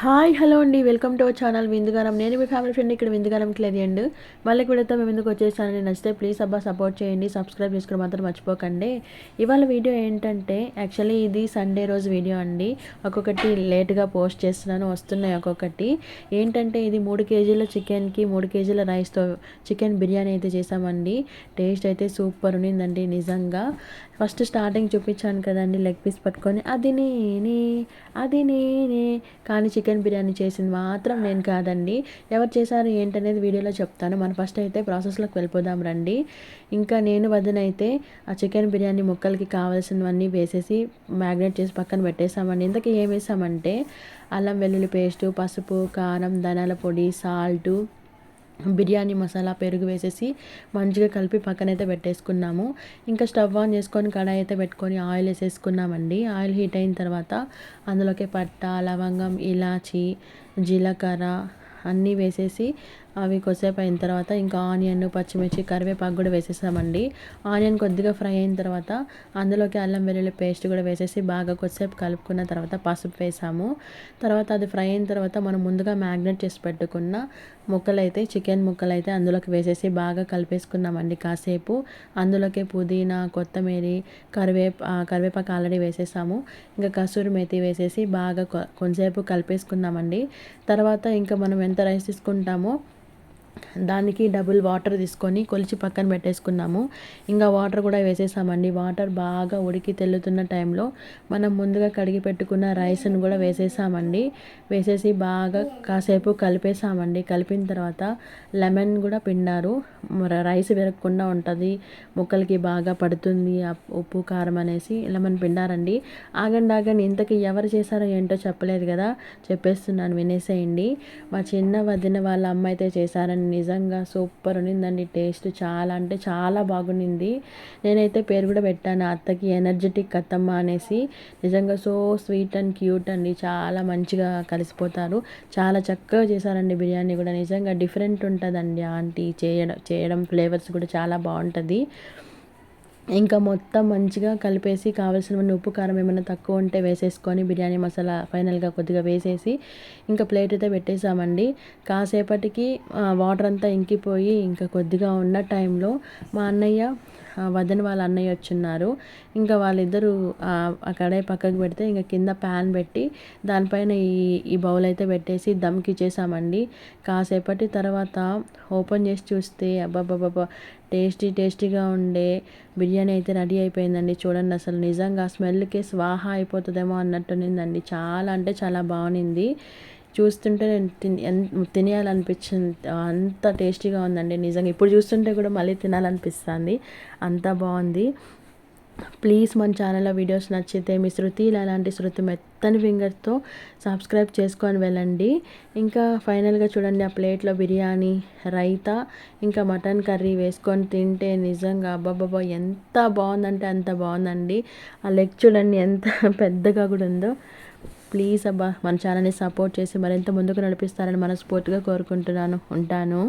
Hi hello అండి. Welcome to our channel Vindugaanam. నేను మీ ఫ్యామిలీ ఫ్రెండ్ ఇక్కడ విందుగానం క్లియర్ అండి. మళ్ళీ కూడా మేము ఎందుకు వచ్చేసానని నచ్చితే ప్లీజ్ అబ్బా సపోర్ట్ చేయండి సబ్స్క్రైబ్ చేసుకుని మాత్రం మర్చిపోకండి. ఇవాళ వీడియో ఏంటంటే యాక్చువల్లీ ఇది సండే రోజు వీడియో అండి. ఒక్కొక్కటి లేట్గా పోస్ట్ చేస్తున్నాను వస్తున్నాయి ఒక్కొక్కటి. ఏంటంటే ఇది మూడు కేజీల చికెన్కి మూడు కేజీల రైస్తో చికెన్ బిర్యానీ అయితే చేసామండి టేస్ట్ అయితే సూపర్ ఉన్నిందండి నిజంగా. ఫస్ట్ స్టార్టింగ్ చూపించాను కదండి లెగ్ పీస్ పట్టుకొని. అది నేనే అది నేనే కానీ చికెన్ బిర్యానీ చేసింది మాత్రం నేను కాదండి. ఎవరు చేశారు ఏంటనేది వీడియోలో చెప్తాను. మనం ఫస్ట్ అయితే ప్రాసెస్లోకి వెళ్ళిపోదాం రండి. ఇంకా నేను వద్దనైతే ఆ చికెన్ బిర్యానీ ముక్కలకి కావాల్సినవన్నీ వేసేసి మ్యాగ్నేట్ చేసి పక్కన పెట్టేసామండి ఇంతకీ ఏం వేసామంటే అల్లం వెల్లుల్లి పేస్టు పసుపు కారం ధనాల పొడి సాల్టు బిర్యానీ మసాలా పెరుగు వేసేసి మంచిగా కలిపి పక్కనైతే పెట్టేసుకున్నాము. ఇంకా స్టవ్ ఆన్ చేసుకొని కడాయి అయితే పెట్టుకొని ఆయిల్ వేసేసుకున్నామండి. ఆయిల్ హీట్ అయిన తర్వాత అందులోకి పట్ట లవంగం ఇలాచి జీలకర్ర అన్నీ వేసేసి అవి కొద్దిసేపు అయిన తర్వాత ఇంకా ఆనియన్ పచ్చిమిర్చి కరివేపాకు కూడా వేసేసామండి. ఆనియన్ కొద్దిగా ఫ్రై అయిన తర్వాత అందులోకి అల్లం వెల్లుల్లి పేస్ట్ కూడా వేసేసి బాగా కొద్దిసేపు కలుపుకున్న తర్వాత పసుపు వేసాము. తర్వాత అది ఫ్రై అయిన తర్వాత మనం ముందుగా మ్యాగ్నెట్ చేసి పెట్టుకున్న ముక్కలైతే చికెన్ ముక్కలైతే అందులోకి వేసేసి బాగా కలిపేసుకున్నామండి కాసేపు. అందులోకి పుదీనా కొత్తిమీర కరివేప కరివేపాకు ఆల్రెడీ వేసేసాము. ఇంకా కసూరి మెతి వేసేసి బాగా కొంచెంసేపు కలిపేసుకున్నామండి. తర్వాత ఇంకా మనం ఎంత రైస్ తీసుకుంటామో దానికి డబుల్ వాటర్ తీసుకొని కొలిచి పక్కన పెట్టేసుకున్నాము. ఇంకా వాటర్ కూడా వేసేసామండి. వాటర్ బాగా ఉడికి తెల్లుతున్న టైంలో మనం ముందుగా కడిగి పెట్టుకున్న రైస్ను కూడా వేసేసామండి. వేసేసి బాగా కాసేపు కలిపేసామండి. కలిపిన తర్వాత లెమన్ కూడా పిండారు. రైస్ విరగకుండా ఉంటుంది. ముక్కలకి బాగా పడుతుంది. ఉప్పు కారం అనేసి లెమన్ పిండారండి. ఆగండి ఆగండి. ఇంతకీ ఎవరు చేశారో ఏంటో చెప్పలేదు కదా. చెప్పేస్తున్నాను వినేసేయండి. మా చిన్న వదిన వాళ్ళ అమ్మ అయితే చేశారండి. నిజంగా సూపర్ ఉన్నిందండి టేస్ట్ చాలా అంటే చాలా బాగుండింది. నేనైతే పేరు కూడా పెట్టాను అత్తకి ఎనర్జెటిక్ అత్తమ్మ అనేసి. నిజంగా సో స్వీట్ అండ్ క్యూట్ అండి చాలా మంచిగా కలిసిపోతారు. చాలా చక్కగా చేశారండి బిర్యానీ కూడా. నిజంగా డిఫరెంట్ ఉంటుందండి ఆంటీ చేయడం చేయడం ఫ్లేవర్స్ కూడా చాలా బాగుంటుంది. ఇంకా మొత్తం మంచిగా కలిపేసి కావాల్సిన ఉప్పు కారం ఏమైనా తక్కువ ఉంటే వేసేసుకొని బిర్యానీ మసాలా ఫైనల్గా కొద్దిగా వేసేసి ఇంకా ప్లేట్ అయితే పెట్టేసామండి కాసేపటికి వాటర్ అంతా ఇంకిపోయి ఇంకా కొద్దిగా ఉన్న టైంలో మా అన్నయ్య వదిన వాళ్ళ అన్నయ్య వచ్చిన్నారు. ఇంకా వాళ్ళిద్దరూ అక్కడే పక్కకు పెడితే ఇంకా కింద ప్యాన్ పెట్టి దానిపైన ఈ ఈ బౌల్ అయితే పెట్టేసి దమ్కి ఇచ్చేసామండి కాసేపటి తర్వాత ఓపెన్ చేసి చూస్తే అబ్బాబ్బాబ్బా టేస్టీ టేస్టీగా ఉండే బిర్యానీ అయితే రెడీ అయిపోయిందండి. చూడండి అసలు నిజంగా స్మెల్కే స్వాహ అయిపోతుందేమో అన్నట్టు చాలా అంటే చాలా బాగుంది. చూస్తుంటే నేను తినేయాలనిపించింది. అంత టేస్టీగా ఉందండి. నిజంగా ఇప్పుడు చూస్తుంటే కూడా మళ్ళీ తినాలనిపిస్తుంది. అంత బాగుంది. ప్లీజ్ మన ఛానల్లో వీడియోస్ నచ్చితే మీ శృతి అలాంటి శృతి మెత్తని ఫింగర్తో సబ్స్క్రైబ్ చేసుకొని వెళ్ళండి. ఇంకా ఫైనల్గా చూడండి ఆ ప్లేట్లో బిర్యానీ రైతా ఇంకా మటన్ కర్రీ వేసుకొని తింటే నిజంగా అబ్బాబాబా ఎంత బాగుందంటే అంత బాగుందండి. ఆ లెగ్ చూడండి ఎంత పెద్దగా కూడా ఉందో. ప్లీజ్ అబ్బా మన ఛానల్ని సపోర్ట్ చేసి మరింత ముందుకు నడిపిస్తారని మనస్ఫూర్తిగా కోరుకుంటున్నాను ఉంటాను.